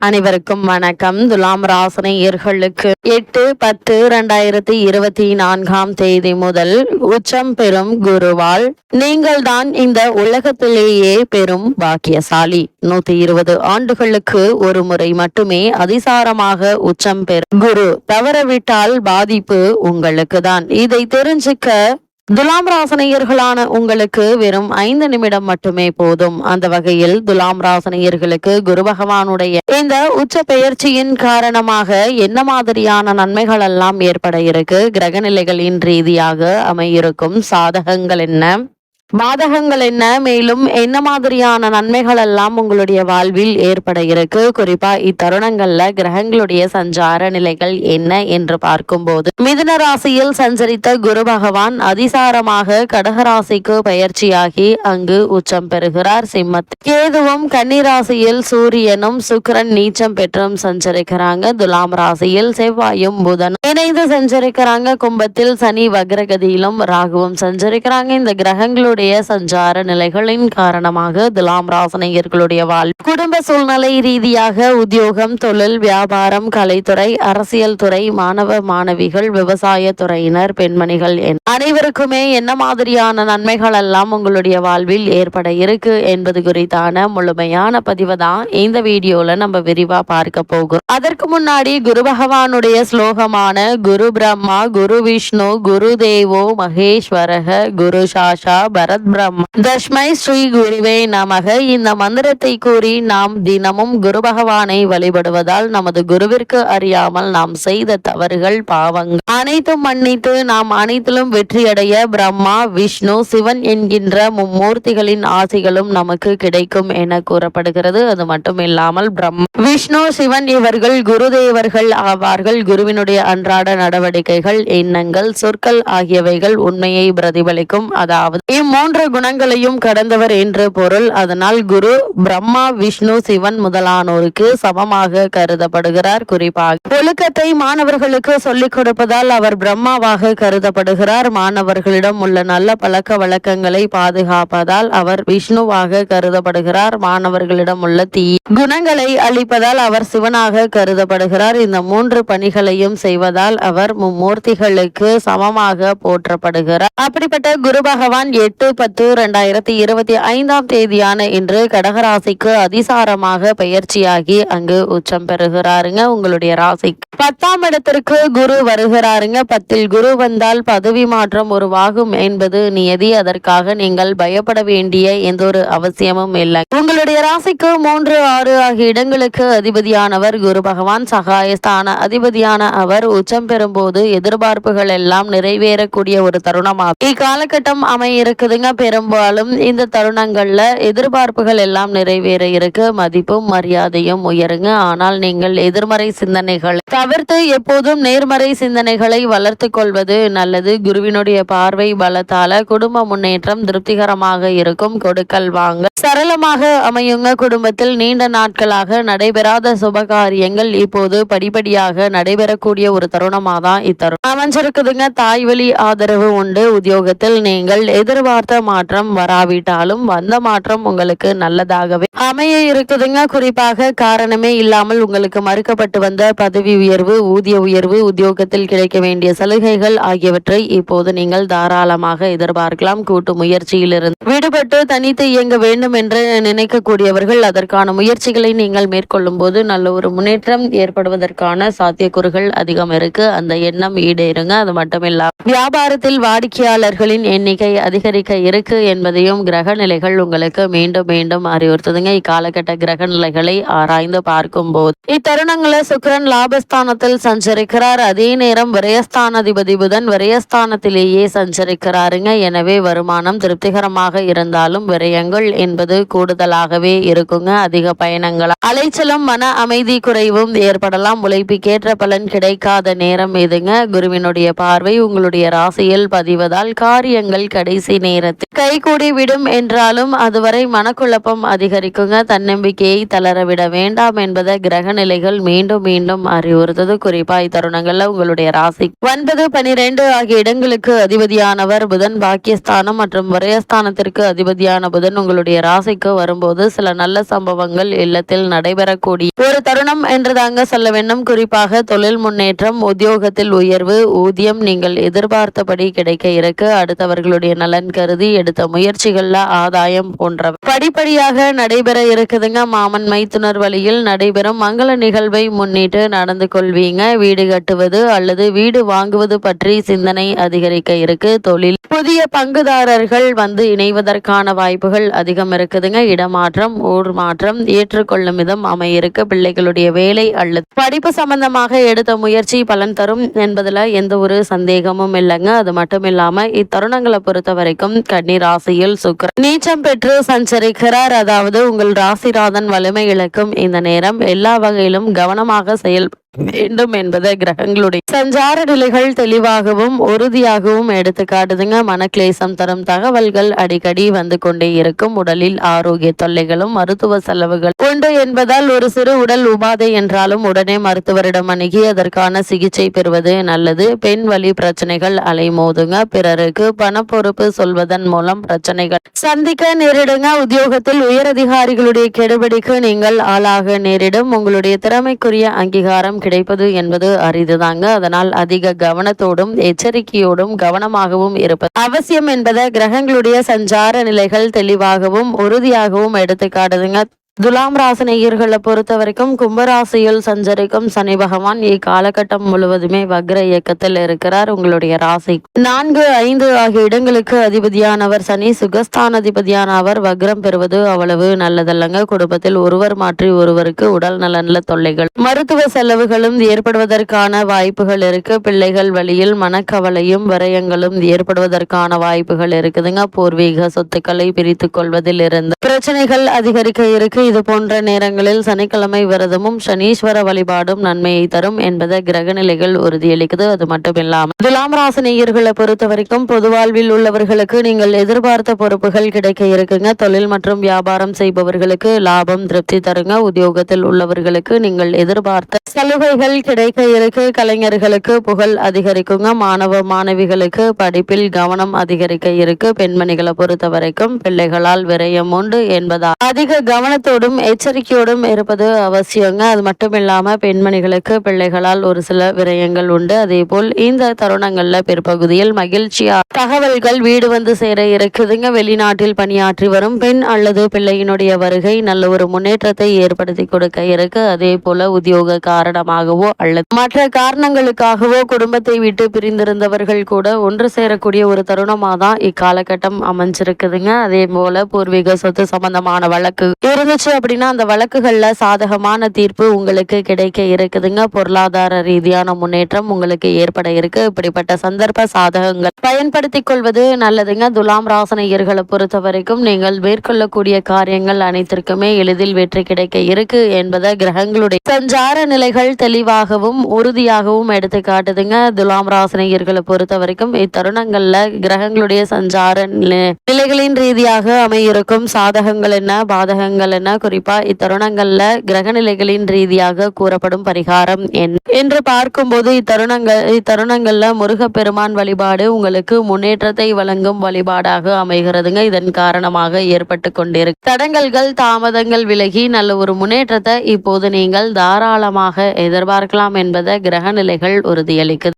அனைவருக்கும் வணக்கம். துலாம் ராசனையர்களுக்கு எட்டு பத்து இரண்டாயிரத்தி இருபத்தி நான்காம் தேதி முதல் உச்சம் பெறும் குருவால் நீங்கள் தான் இந்த உலகத்திலேயே பெரும் பாக்கியசாலி. நூத்தி இருபது ஆண்டுகளுக்கு ஒரு முறை மட்டுமே அதிசாரமாக உச்சம் பெறும் குரு. தவறவிட்டால் பாதிப்பு உங்களுக்கு தான் இதை தெரிஞ்சுக்க துலாம் ராசனையர்களான உங்களுக்கு வெறும் ஐந்து நிமிடம் மட்டுமே போதும். அந்த வகையில் துலாம் ராசனையர்களுக்கு குரு பகவானுடைய இந்த உச்ச பெயர்ச்சியின் காரணமாக என்ன மாதிரியான நன்மைகள் எல்லாம் ஏற்பட இருக்கு? கிரக நிலைகளின் ரீதியாக அமையிருக்கும் சாதகங்கள் என்ன? பாதகங்கள் என்ன? மேலும் என்ன மாதிரியான நன்மைகள் எல்லாம் உங்களுடைய வாழ்வில் ஏற்பட இருக்கு? குறிப்பா இத்தருணங்கள்ல கிரகங்களுடைய சஞ்சார நிலைகள் என்ன என்று பார்க்கும்போது மிதுன ராசியில் சஞ்சரித்த குரு பகவான் அதிசாரமாக கடகராசிக்கு பயிற்சியாகி அங்கு உச்சம் பெறுகிறார். சிம்மத் கேதுவும் கன்னிராசியில் சூரியனும் சுக்கரன் நீச்சம் பெற்றும் சஞ்சரிக்கிறாங்க. துலாம் ராசியில் செவ்வாயும் புதனும் இணைந்து சஞ்சரிக்கிறாங்க. கும்பத்தில் சனி வக்ரகதியிலும் ராகுவும் சஞ்சரிக்கிறாங்க. இந்த கிரகங்களுடைய சஞ்சார நிலைகளின் காரணமாக துலாம் ராசனையர்களுடைய வாழ்வு குடும்ப சூழ்நிலை ரீதியாக உத்தியோகம் தொழில் வியாபாரம் கலைத்துறை அரசியல் துறை மாணவ மாணவிகள் விவசாய துறையினர் பெண்மணிகள் அனைவருக்குமே என்ன மாதிரியான நன்மைகள் எல்லாம் உங்களுடைய வாழ்வில் ஏற்பட இருக்கு என்பது குறித்தான முழுமையான பதிவு தான் இந்த வீடியோல நம்ம விரிவா பார்க்க போகும். அதற்கு முன்னாடி குரு பகவானுடைய ஸ்லோகமான குரு பிரம்மா குரு விஷ்ணு குரு தேவோ மகேஸ்வரக குரு சாஷா பரத் பிரம்மன் தஷ்மை ஸ்ரீ குருவே நமக. இந்த மந்திரத்தை கூறி நாம் தினமும் குரு பகவானை வழிபடுவதால் நமது குருவிற்கு அறியாமல் நாம் செய்த தவறுகள் பாவங்கள். அனைத்தும் மன்னித்து நாம் அனைத்திலும் வெற்றியடைய பிரம்மா விஷ்ணு சிவன் என்கின்ற மும்மூர்த்திகளின் ஆசைகளும் நமக்கு கிடைக்கும் என கூறப்படுகிறது. அது மட்டும் இல்லாமல் பிரம்மா. விஷ்ணு சிவன் இவர்கள் குருதேவர்கள் ஆவார்கள். குருவினுடைய அன்றாட நடவடிக்கைகள் எண்ணங்கள் சொற்கள் ஆகியவைகள் உண்மையை பிரதிபலிக்கும். அதாவது மூன்று குணங்களையும் கடந்தவர் என்று பொருள். அதனால் குரு பிரம்மா விஷ்ணு சிவன் முதலானோருக்கு சமமாக கருதப்படுகிறார். குறிப்பாக ஒழுக்கத்தை மாணவர்களுக்கு சொல்லிக் கொடுப்பதால் அவர் பிரம்மாவாக கருதப்படுகிறார். மாணவர்களிடம் உள்ள நல்ல பழக்க வழக்கங்களை பாதுகாப்பதால் அவர் விஷ்ணுவாக கருதப்படுகிறார். மாணவர்களிடம் உள்ள தீ குணங்களை அளிப்பதால் அவர் சிவனாக கருதப்படுகிறார். இந்த மூன்று பணிகளையும் செய்வதால் அவர் மும்மூர்த்திகளுக்கு சமமாக போற்றப்படுகிறார். அப்படிப்பட்ட குரு பகவான் எட்டு பத்து ரெண்டாயிரத்தி இருபத்தி ஐந்தாம் தேதியான இன்று கடகராசிக்கு அதிசாரமாக பயிற்சியாகி அங்கு உச்சம் பெறுகிறாருங்க. உங்களுடைய ராசிக்கு பத்தாம் இடத்திற்கு குரு வருகிறாருங்க. பத்தில் குரு வந்தால் பதவி மாற்றம் உருவாகும் என்பது நியதி. அதற்காக நீங்கள் பயப்பட வேண்டிய எந்த ஒரு அவசியமும் இல்லை. உங்களுடைய ராசிக்கு மூன்று ஆறு ஆகிய இடங்களுக்கு அதிபதியானவர் குரு பகவான். சகாயஸ்தான அதிபதியான அவர் உச்சம் பெறும்போது எதிர்பார்ப்புகள் எல்லாம் நிறைவேறக்கூடிய ஒரு தருணமாகும். இக்காலகட்டம் அமைய இருக்குது இருக்குதுங்க பெரும்பாலும் இந்த தருணங்கள்ல எதிர்பார்ப்புகள் எல்லாம் நிறைவேற இருக்கு. மதிப்பும் மரியாதையும் உயருங்க. ஆனால் நீங்கள் எதிர்மறை சிந்தனைகளை தவிர்த்து எப்போதும் நேர்மறை சிந்தனைகளை வளர்த்து கொள்வது நல்லது. குருவினுடைய பார்வை பலத்தால குடும்ப முன்னேற்றம் திருப்திகரமாக இருக்கும். கொடுக்கல் வாங்க. சரளமாக அமையுங்க. குடும்பத்தில் நீண்ட நாட்களாக நடைபெறாத சுபகாரியங்கள் இப்போது படிப்படியாக நடைபெறக்கூடிய ஒரு தருணமாக தான் இத்தருணம். அமைஞ்சிருக்குதுங்க. தாய் வழி ஆதரவு உண்டு. உத்தியோகத்தில் நீங்கள் எதிர்பார்த்த மாற்றம் வராவிட்டாலும் வந்த மாற்றம் உங்களுக்கு நல்லதாகவே அமைய இருக்குதுங்க. குறிப்பாக காரணமே இல்லாமல் உங்களுக்கு மறுக்கப்பட்டு வந்த பதவி உயர்வு ஊதிய உயர்வு உத்தியோகத்தில் கிடைக்க வேண்டிய சலுகைகள் ஆகியவற்றை இப்போது நீங்கள் தாராளமாக எதிர்பார்க்கலாம். கூட்டு முயற்சியிலிருந்து விடுபட்டு தனித்து இயங்க வேண்டும் என்று நினைக்கக்கூடியவர்கள் அதற்கான முயற்சிகளை நீங்கள் மேற்கொள்ளும் போது நல்ல ஒரு முன்னேற்றம் ஏற்படுவதற்கான சாத்தியக்கூறுகள் அதிகம் இருக்கு. அந்த எண்ணம் ஈடேறுங்க. அது மட்டுமில்ல வியாபாரத்தில் வாடிக்கையாளர்களின் எண்ணிக்கை அதிகரிக்க இருக்கு என்பதையும் கிரக நிலைகள் உங்களுக்கு மீண்டும் மீண்டும் அறிவுறுத்துதுங்க. இக்காலகட்ட கிரக நிலைகளை ஆராய்ந்து பார்க்கும்போது. இத்தருணங்களில் இத்தருணங்களை லாபஸ்தானத்தில் சஞ்சரிக்கிறார். அதே நேரம் விரயஸ்தானாதிபதி புதன் விரயஸ்தானத்திலேயே சஞ்சரிக்கிறாருங்க. எனவே வருமானம் திருப்திகரமாக இருந்தாலும் விரயங்கள் என்பது கூடுதலாகவே இருக்குங்க. அதிக பயணங்கள். அலைச்சலும் மன அமைதி குறைவும் ஏற்படலாம். உழைப்புக்கேற்ற பலன் கிடைக்காத நேரம் இதுங்க. குருவினுடைய பார்வை உங்களுடைய ராசியில் பதிவதால் காரியங்கள் கடைசி நேரம் நேரத்தில். கைகூடி விடும் என்றாலும் அதுவரை மனக்குழப்பம் அதிகரிக்குங்க. தன்னம்பிக்கையை தளரவிட வேண்டாம் என்பதை கிரக நிலைகள் மீண்டும் மீண்டும் அறிவுறுத்தது. குறிப்பா இத்தருணங்கள்ல உங்களுடைய ராசி. ஒன்பது பனிரெண்டு ஆகிய இடங்களுக்கு அதிபதியானவர் புதன். பாக்கியஸ்தானம் மற்றும் விரயஸ்தானத்திற்கு அதிபதியான புதன் உங்களுடைய ராசிக்கு வரும்போது சில நல்ல சம்பவங்கள் இல்லத்தில் நடைபெறக்கூடிய ஒரு தருணம் என்று தாங்க சொல்ல வேண்டும். குறிப்பாக தொழில் முன்னேற்றம் உத்தியோகத்தில் உயர்வு ஊதியம் நீங்கள் எதிர்பார்த்தபடி கிடைக்க இருக்கு. அடுத்தவர்களுடைய நலன் கருதி எடுத்த முயற்சிகள்ல ஆதாயம் போன்றவை. படிப்படியாக நடைபெற இருக்குதுங்க. மாமன் மைத்துனர் வழியில் நடைபெறும் மங்கள நிகழ்வை முன்னிட்டு நடந்து கொள்வீங்க. வீடு கட்டுவது அல்லது வீடு வாங்குவது பற்றி சிந்தனை அதிகரிக்க இருக்கு. தொழில் புதிய பங்குதாரர்கள் வந்து இணைவதற்கான வாய்ப்புகள் அதிகம் இருக்குதுங்க. இடமாற்றம் ஊர் மாற்றம் ஏற்றுக்கொள்ளும் விதம் அமையிருக்கு. பிள்ளைகளுடைய வேலை அல்லது படிப்பு சம்பந்தமாக எடுத்த முயற்சி பலன் தரும் என்பதுல எந்த ஒரு சந்தேகமும் இல்லைங்க. அது மட்டும் இல்லாம இத்தருணங்களை பொறுத்த வரைக்கும் கன்னி ராசியில் சுக்கிரன் நீச்சம் பெற்று சஞ்சரிக்கிறார். அதாவது உங்கள் ராசிநாதன் வலிமை இழக்கும் இந்த நேரம் எல்லா வகையிலும் கவனமாக செயல் வேண்டும் என்பதை கிரகங்களுடைய சஞ்சார நிலைகள் தெளிவாகவும் உறுதியாகவும் எடுத்து காட்டுதுங்க. மனக்லேசம் தரும் தகவல்கள் அடிக்கடி வந்து கொண்டே இருக்கும். உடலில் ஆரோக்கிய தொல்லைகளும் மருத்துவ செலவுகள் உண்டு என்பதால் ஒரு சிறு உடல் உபாதை என்றாலும் உடனே மருத்துவரிடம் அணுகி அதற்கான சிகிச்சை பெறுவது நல்லது. பெண் வழி பிரச்சனைகள் அலைமோதுங்க. பிறருக்கு பண பொறுப்பு சொல்வதன் மூலம் பிரச்சனைகள் சந்திக்க நேரிடுங்க. உத்தியோகத்தில் உயரதிகாரிகளுடைய கெடுபிடிக்கு நீங்கள் ஆளாக நேரிடும். உங்களுடைய திறமைக்குரிய அங்கீகாரம் கிடைப்பது என்பது அரிதுதாங்க. அதனால் அதிக கவனத்தோடும் எச்சரிக்கையோடும் கவனமாகவும் இருப்பது அவசியம் என்பதை கிரகங்களுடைய சஞ்சார நிலைகள் தெளிவாகவும் உறுதியாகவும் எடுத்து காட்டுதுங்க துலாம் ராசி நேயர்களை பொறுத்த வரைக்கும் கும்பராசியில் சஞ்சரிக்கும் சனி பகவான் இக்காலகட்டம் முழுவதுமே வக்ர இயக்கத்தில் இருக்கிறார். உங்களுடைய ராசி நான்கு ஐந்து ஆகிய இடங்களுக்கு அதிபதியானவர் சனி. சுகஸ்தான் அதிபதியான அவர் வக்ரம் பெறுவது அவ்வளவு நல்லதல்லங்க. குடும்பத்தில் ஒருவர் மாற்றி ஒருவருக்கு உடல் நலன்ல தொல்லைகள் மருத்துவ செலவுகளும் ஏற்படுவதற்கான வாய்ப்புகள் இருக்கு. பிள்ளைகள் வழியில் மனக்கவலையும் விரயங்களும் ஏற்படுவதற்கான வாய்ப்புகள் இருக்குதுங்க. பூர்வீக சொத்துக்களை பிரித்து கொள்வதில் இருந்து பிரச்சனைகள் அதிகரிக்க இருக்கு. இது போன்ற நேரங்களில் சனிக்கிழமை விரதமும் சனீஸ்வர வழிபாடும் நன்மையை தரும் என்பதை கிரக நிலைகள் உறுதியளிக்குது. அது மட்டும் இல்லாமல் துலாம் ராசி நேயர்களை பொறுத்த வரைக்கும் பொது வாழ்வில் உள்ளவர்களுக்கு நீங்கள் எதிர்பார்த்த பொறுப்புகள் கிடைக்க இருக்குங்க. தொழில் மற்றும் வியாபாரம் செய்பவர்களுக்கு லாபம் திருப்தி தருங்க. உத்தியோகத்தில் உள்ளவர்களுக்கு நீங்கள் எதிர்பார்த்த சலுகைகள் கிடைக்க இருக்கு. கலைஞர்களுக்கு புகழ் அதிகரிக்குங்க. மாணவ மாணவிகளுக்கு படிப்பில் கவனம் அதிகரிக்க இருக்கு. பெண்மணிகளை பொறுத்த வரைக்கும் பிள்ளைகளால் விரயம் உண்டு என்பதால் அதிக கவனத்தோடும் எச்சரிக்கையோடும் இருப்பது அவசியங்க. அது மட்டும் இல்லாமல் பெண்மணிகளுக்கு பிள்ளைகளால் ஒரு சில விரயங்கள் உண்டு. அதே போல் இந்த தருணங்களில் பிற்பகுதியில் மகிழ்ச்சியா தகவல்கள் வீடு வந்து சேர இருக்குதுங்க. வெளிநாட்டில் பணியாற்றி வரும் பெண் அல்லது பிள்ளையினுடைய வருகை நல்ல ஒரு முன்னேற்றத்தை ஏற்படுத்தி கொடுக்க இருக்கு. அதே போல உத்தியோக காரணமாகவோ அல்லது மற்ற காரணங்களுக்காகவோ குடும்பத்தை விட்டு பிரிந்திருந்தவர்கள் கூட ஒன்று சேரக்கூடிய ஒரு தருணமாக தான் இக்காலகட்டம் அமைஞ்சிருக்குதுங்க. அதே போல பூர்வீக சொத்து சம்பந்தமான வழக்கு. இருந்துச்சு அப்படின்னா அந்த வழக்குகள்ல சாதகமான தீர்ப்பு உங்களுக்கு கிடைக்க இருக்குதுங்க. பொருளாதார ரீதியான முன்னேற்றம் உங்களுக்கு ஏற்பட இருக்கு. இப்படிப்பட்ட சந்தர்ப்ப சாதகங்கள் பயன்படுத்திக் கொள்வது நல்லதுங்க. துலாம் ராசனையர்களை பொறுத்த வரைக்கும் நீங்கள் மேற்கொள்ளக்கூடிய காரியங்கள் அனைத்திற்குமே எளிதில் வெற்றி கிடைக்க இருக்கு என்பதை கிரகங்களுடைய சஞ்சார நிலைகள் தெளிவாகவும் உறுதியாகவும் எடுத்து காட்டுதுங்க. துலாம் ராசனையர்களை பொறுத்த வரைக்கும் இத்தருணங்கள்ல கிரகங்களுடைய சஞ்சார நிலைகளின் ரீதியாக அமையிருக்கும் சாதகங்கள் என்ன பாதகங்கள் என்ன குறிப்பா இத்தருணங்கள்ல கிரகநிலைகளின் ரீதியாக கூறப்படும் பரிகாரம் என்ன? என்று பார்க்கும்போது இத்தருணங்கள் இத்தருணங்கள்ல முருகப்பெருமான் வழிபாடு உங்களுக்கு முன்னேற்றத்தை வழங்கும் வழிபாடாக அமைகிறதுங்க. இதன் காரணமாக ஏற்பட்டு கொண்டிருக்கு தடங்கல்கள் தாமதங்கள் விலகி நல்ல ஒரு முன்னேற்றத்தை இப்போது நீங்கள் தாராளமாக எதிர்பார்க்கலாம் என்பதை கிரகநிலைகள் உறுதியளிக்குது.